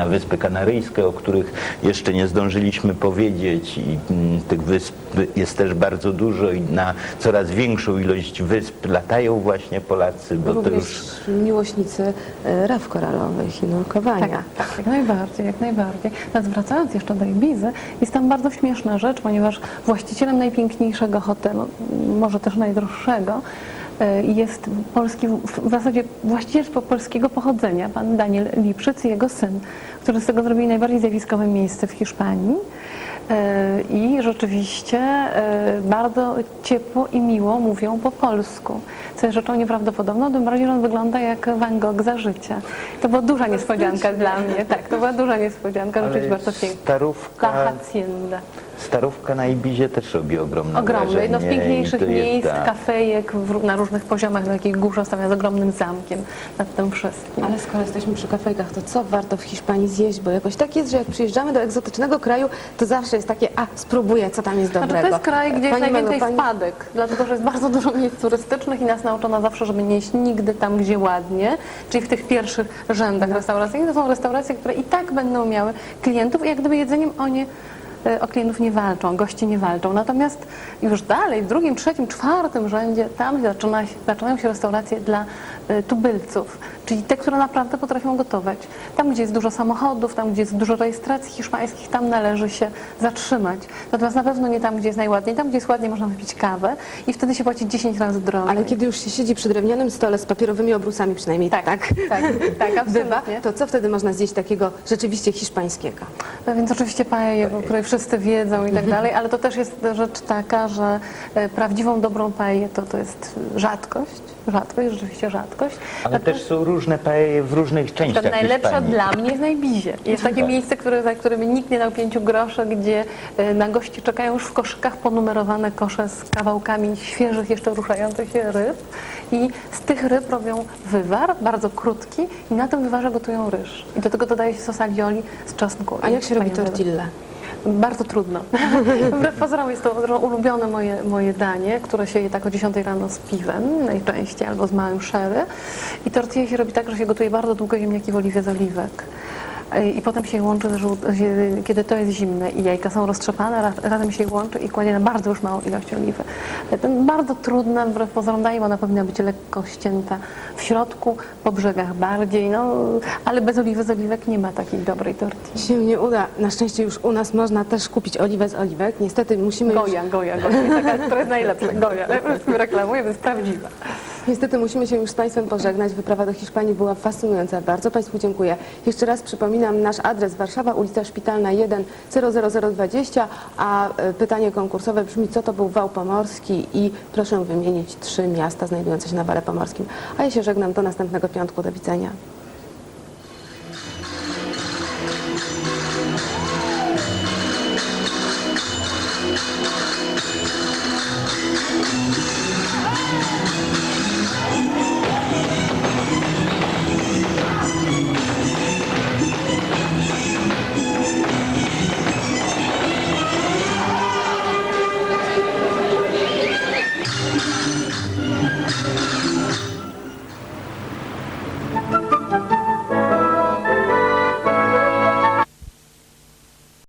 na Wyspy Kanaryjskie, o których jeszcze nie zdążyliśmy powiedzieć i mm, tych wysp jest też bardzo dużo i na coraz większą ilość wysp latają właśnie Polacy, bo to Również już miłośnicy e, raf koralowych i nurkowania. Tak, tak, jak najbardziej, jak najbardziej. Natomiast wracając jeszcze do Ibizy, jest tam bardzo śmieszna rzecz, ponieważ właścicielem najpiękniejszego hotelu, może też najdroższego, jest polski, w zasadzie właściciel po- polskiego pochodzenia, pan Daniel Lipszyc i jego syn, którzy z tego zrobili najbardziej zjawiskowe miejsce w Hiszpanii. E, I rzeczywiście e, bardzo ciepło i miło mówią po polsku, co jest rzeczą nieprawdopodobną, tym bardziej, że on wygląda jak Van Gogh za życia. To była duża niespodzianka dla mnie, tak, to była duża niespodzianka, rzeczywiście bardzo piękna. La starówka, Hacienda. Starówka na Ibizie też robi ogromne Ogromny, wrażenie. jedno z i piękniejszych to jest, miejsc, tak. kafejek w, na różnych poziomach, na takiej górze stawia z ogromnym zamkiem nad tym wszystkim. Ale skoro jesteśmy przy kafejkach, to co warto w Hiszpanii zjeść? Bo jakoś tak jest, że jak przyjeżdżamy do egzotycznego kraju, to zawsze jest takie, a spróbuję, co tam jest Znaczy, dobrego. to jest kraj, gdzie jest Pani Melu, najwięcej pani- wpadek, dlatego że jest bardzo dużo miejsc turystycznych i nas nauczono zawsze, żeby nie jeść nigdy tam, gdzie ładnie, czyli w tych pierwszych rzędach restauracyjnych. To są restauracje, które i tak będą miały klientów i jak gdyby jedzeniem oni e, o klientów nie walczą, gości nie walczą. Natomiast już dalej, w drugim, trzecim, czwartym rzędzie, tam zaczyna zaczynają się restauracje dla e, tubylców, czyli te, które naprawdę potrafią gotować. Tam, gdzie jest dużo samochodów, tam, gdzie jest dużo rejestracji hiszpańskich, tam należy się zatrzymać. Natomiast na pewno nie tam, gdzie jest najładniej. Tam, gdzie jest ładniej, można wypić kawę i wtedy się płaci 10 razy drożej. Ale kiedy już się siedzi przy drewnianym stole z papierowymi obrusami przynajmniej Tak, tak, tak, tak, bywa, absolutnie. to co wtedy można zjeść takiego rzeczywiście hiszpańskiego? No Więc oczywiście paella, o której wszyscy wiedzą i tak dalej, ale to też jest rzecz taka, że e, prawdziwą, dobrą paellę to, to jest rzadkość, rzadkość, rzeczywiście rzadkość. Ale Natomiast też są różne paeje w różnych to częściach najlepsza Hiszpanii. dla mnie jest najblizie. Jest takie Tak. miejsce, które, za którymi nikt nie dał pięciu groszy, gdzie e, na gości czekają już w koszykach ponumerowane kosze z kawałkami świeżych, jeszcze ruszających się ryb i z tych ryb robią wywar, bardzo krótki i na tym wywarze gotują ryż. I do tego dodaje się sos alioli z czosnku. A jak się robi Wspaniały. Bardzo trudno. Wbrew pozorom jest to ulubione moje, moje danie, które się je tak o 10 rano z piwem najczęściej albo z małym sherry. I tortilla się robi tak, że się gotuje bardzo długo ziemniaki w oliwie z oliwek. I- I potem się łączy, z- kiedy to jest zimne i jajka są roztrzepane, ra- razem się łączy i kładzie na bardzo już małą ilość oliwy. Ten bardzo trudne, wbrew pozorom daje, ona powinna być lekko ścięta w środku, po brzegach bardziej, no, ale bez oliwy z oliwek nie ma takiej dobrej tortilli. Się nie uda. Na szczęście już u nas można też kupić oliwę z oliwek. Niestety musimy już, Goja, Goja, Goja, taka, która jest najlepsza, Goja, reklamuję, to jest prawdziwa. Niestety musimy się już z Państwem pożegnać. Wyprawa do Hiszpanii była fascynująca. Bardzo Państwu dziękuję. Jeszcze raz przypominam nasz adres Warszawa, ulica Szpitalna 1 00020, a e, pytanie konkursowe brzmi, co to był wał pomorski i proszę wymienić trzy miasta znajdujące się na wale pomorskim. A ja się żegnam do następnego piątku. Do widzenia.